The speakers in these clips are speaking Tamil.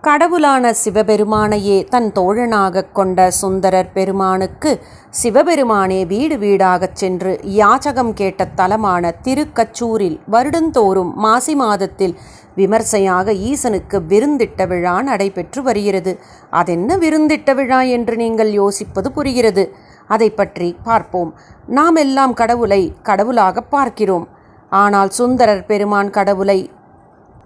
கடவுளான சிவபெருமானையே தன் தோழனாகக் கொண்ட சுந்தரர் பெருமானுக்கு சிவபெருமானே வீடு வீடாகச் சென்று யாச்சகம் கேட்ட தலமான திருக்கச்சூரில் வருடந்தோறும் மாசி மாதத்தில் விமர்சையாக ஈசனுக்கு விருந்திட்ட விழா நடைபெற்று வருகிறது. அதென்ன விருந்திட்ட விழா என்று நீங்கள் யோசிப்பது புரிகிறது. அதை பற்றி பார்ப்போம். நாம் எல்லாம் கடவுளை கடவுளாக பார்க்கிறோம். ஆனால் சுந்தரர் பெருமான் கடவுளை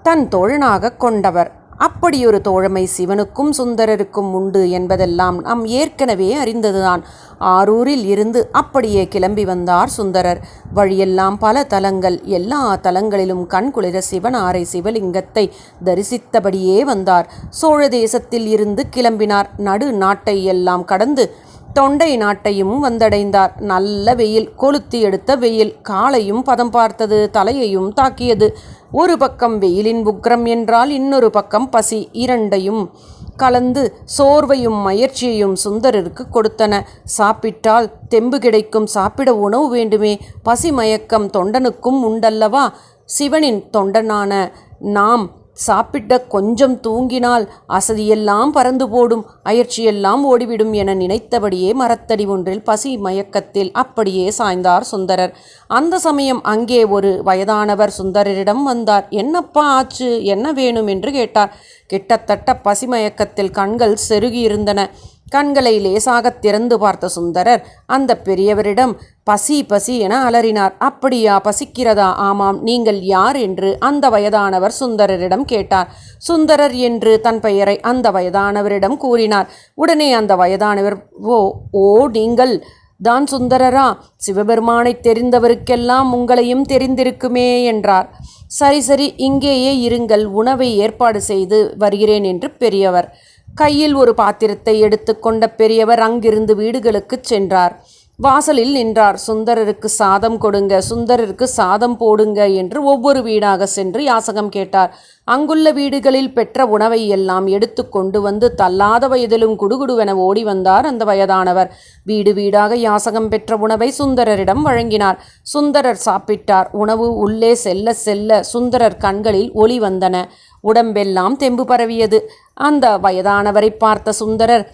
தன் தோழனாக கொண்டவர். அப்படியொரு தோழமை சிவனுக்கும் சுந்தரருக்கும் உண்டு என்பதெல்லாம் நாம் ஏற்கனவே அறிந்ததுதான். ஆரூரில் இருந்து அப்படியே கிளம்பி வந்தார் சுந்தரர். வழியெல்லாம் பல தலங்கள் எல்லா தலங்களிலும் கண்குளிர சிவனாரை சிவலிங்கத்தை தரிசித்தபடியே வந்தார். சோழ தேசத்தில் இருந்து கிளம்பினார். நடு நாட்டை எல்லாம் கடந்து தொண்டை நாட்டையும் வந்தடைந்தார். நல்ல வெயில் கொளுத்தி எடுத்த வெயில். காலையும் பதம் பார்த்தது தலையையும் தாக்கியது. ஒரு பக்கம் வெயிலின் உக்ரம் என்றால் இன்னொரு பக்கம் பசி. இரண்டையும் கலந்து சோர்வையும் முயற்சியையும் சுந்தரருக்கு கொடுத்தன. சாப்பிட்டால் தெம்பு கிடைக்கும் சாப்பிட உணவு வேண்டுமே. பசி மயக்கம் தொண்டனுக்கும் உண்டல்லவா? சிவனின் தொண்டனான நாம் சாப்பிட்ட கொஞ்சம் தூங்கினால் அசதியெல்லாம் பறந்து போடும் அயற்சியெல்லாம் ஓடிவிடும் என நினைத்தபடியே மரத்தடி ஒன்றில் பசி மயக்கத்தில் அப்படியே சாய்ந்தார் சுந்தரர். அந்த சமயம் அங்கே ஒரு வயதானவர் சுந்தரரிடம் வந்தார். என்னப்பா ஆச்சு? என்ன வேணும்? என்று கேட்டார். கிட்டத்தட்ட பசிமயக்கத்தில் கண்கள் செருகியிருந்தன. கண்களை லேசாகத் திறந்து பார்த்த சுந்தரர் அந்த பெரியவரிடம் பசி பசி என அலறினார். அப்படியா பசிக்கிறதா? ஆமாம் நீங்கள் யார்? என்று அந்த வயதானவர் சுந்தரரிடம் கேட்டார். சுந்தரர் என்று தன் பெயரை அந்த வயதானவரிடம் கூறினார். உடனே அந்த வயதானவர் ஓ ஓ நீங்கள் தான் சுந்தரரா? சிவபெருமானை தெரிந்தவருக்கெல்லாம் உங்களையும் தெரிந்திருக்குமே என்றார். சரி சரி இங்கேயே இருங்கள் உணவை ஏற்பாடு செய்து வருகிறேன் என்று பெரியவர் கையில் ஒரு பாத்திரத்தை எடுத்துக்கொண்ட பெரியவர் அங்கிருந்து வீடுகளுக்குச் சென்றார். வாசலில் நின்றார். சுந்தரருக்கு சாதம் கொடுங்க சுந்தரருக்கு சாதம் போடுங்க என்று ஒவ்வொரு வீடாக சென்று யாசகம் கேட்டார். அங்குள்ள வீடுகளில் பெற்ற உணவை எல்லாம் எடுத்து கொண்டு வந்து தள்ளாத வயதிலும் குடுகுடுவென ஓடி வந்தார் அந்த வயதானவர். வீடு வீடாக யாசகம் பெற்ற உணவை சுந்தரரிடம் வழங்கினார். சுந்தரர் சாப்பிட்டார். உணவு உள்ளே செல்ல செல்ல சுந்தரர் கண்களில் ஒளி வந்தன. உடம்பெல்லாம் தெம்பு பரவியது. அந்த வயதானவரை பார்த்த சுந்தரர்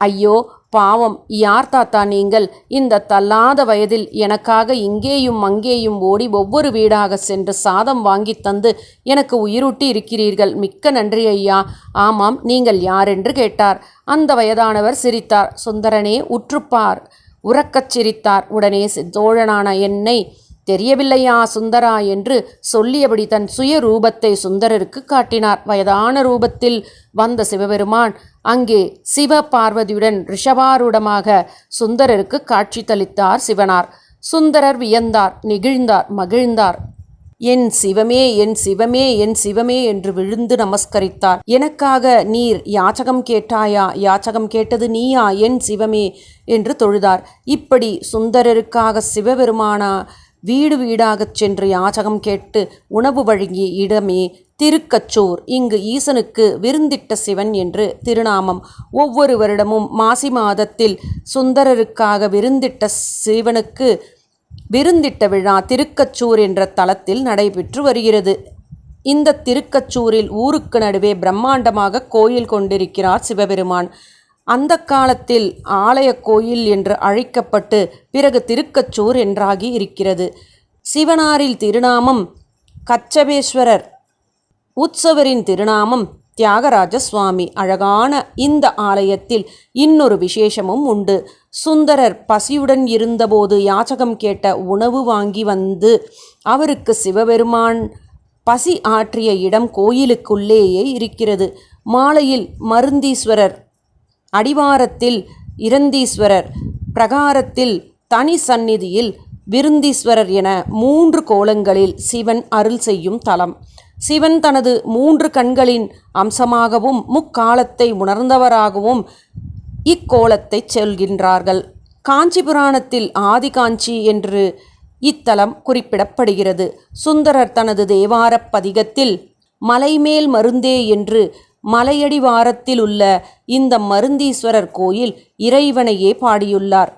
ஐயோ பாவம் யார் தாத்தா நீங்கள்? இந்த தள்ளாத வயதில் எனக்காக இங்கேயும் அங்கேயும் ஓடி ஒவ்வொரு வீடாக சென்று சாதம் வாங்கி தந்து எனக்கு உயிரூட்டி இருக்கிறீர்கள். மிக்க நன்றி ஐயா. ஆமாம் நீங்கள் யாரென்று கேட்டார். அந்த வயதானவர் சிரித்தார். சுந்தரனே உற்றுப்பார். உறக்கச் சிரித்தார். உடனே தோழனான என்னை தெரியவில்லையா சுந்தரா என்று சொல்லியபடி தன் சுய ரூபத்தை சுந்தரருக்கு காட்டினார். வயதான ரூபத்தில் வந்த சிவபெருமான் அங்கே சிவ பார்வதியுடன் ரிஷபாரூடமாக சுந்தரருக்கு காட்சி தளித்தார் சிவனார். சுந்தரர் வியந்தார் நெகிழ்ந்தார் மகிழ்ந்தார். என் சிவமே என் சிவமே என் சிவமே என்று விழுந்து நமஸ்கரித்தார். எனக்காக நீர் யாச்சகம் கேட்டாயா? யாச்சகம் கேட்டது நீயா? என் சிவமே என்று தொழுதார். இப்படி சுந்தரருக்காக சிவபெருமானா? வீடு வீடாகச் சென்று யாச்சகம் கேட்டு உணவு வழங்கிய இடமே திருக்கச்சூர். இங்கு ஈசனுக்கு விருந்திட்ட சிவன் என்று திருநாமம். ஒவ்வொரு வருடமும் மாசி மாதத்தில் சுந்தரருக்காக விருந்திட்ட சிவனுக்கு விருந்திட்ட விழா திருக்கச்சூர் என்ற தலத்தில் நடைபெற்று வருகிறது. இந்த திருக்கச்சூரில் ஊருக்கு நடுவே பிரம்மாண்டமாக கோயில் கொண்டிருக்கிறார் சிவபெருமான். அந்த காலத்தில் ஆலய கோயில் என்று அழைக்கப்பட்டு பிறகு திருக்கச்சூர் என்றாகி இருக்கிறது. சிவனாரில் திருநாமம் கச்சபேஸ்வரர். உற்சவரின் திருநாமம் தியாகராஜ சுவாமி அழகான இந்த ஆலயத்தில் இன்னொரு விசேஷமும் உண்டு. சுந்தரர் பசியுடன் இருந்தபோது யாச்சகம் கேட்ட உணவு வாங்கி வந்து அவருக்கு சிவபெருமான் பசி ஆற்றிய இடம் கோயிலுக்குள்ளேயே இருக்கிறது. மாலையில் மருந்தீஸ்வரர் அடிவாரத்தில் இரந்தீஸ்வரர் பிரகாரத்தில் தனி சந்நிதியில் விருந்தீஸ்வரர் என மூன்று கோலங்களில் சிவன் அருள் செய்யும் தலம். சிவன் தனது மூன்று கண்களின் அம்சமாகவும் முக்காலத்தை உணர்ந்தவராகவும் இக்கோலத்தை சொல்கின்றார்கள். காஞ்சி புராணத்தில் ஆதி காஞ்சி என்று இத்தலம் குறிப்பிடப்படுகிறது. சுந்தரர் தனது தேவாரப் பதிகத்தில் மலைமேல் மருந்தே என்று மலையடிவாரத்தில் உள்ள இந்த மருந்தீஸ்வரர் கோயில் இறைவனையே பாடியுள்ளார்.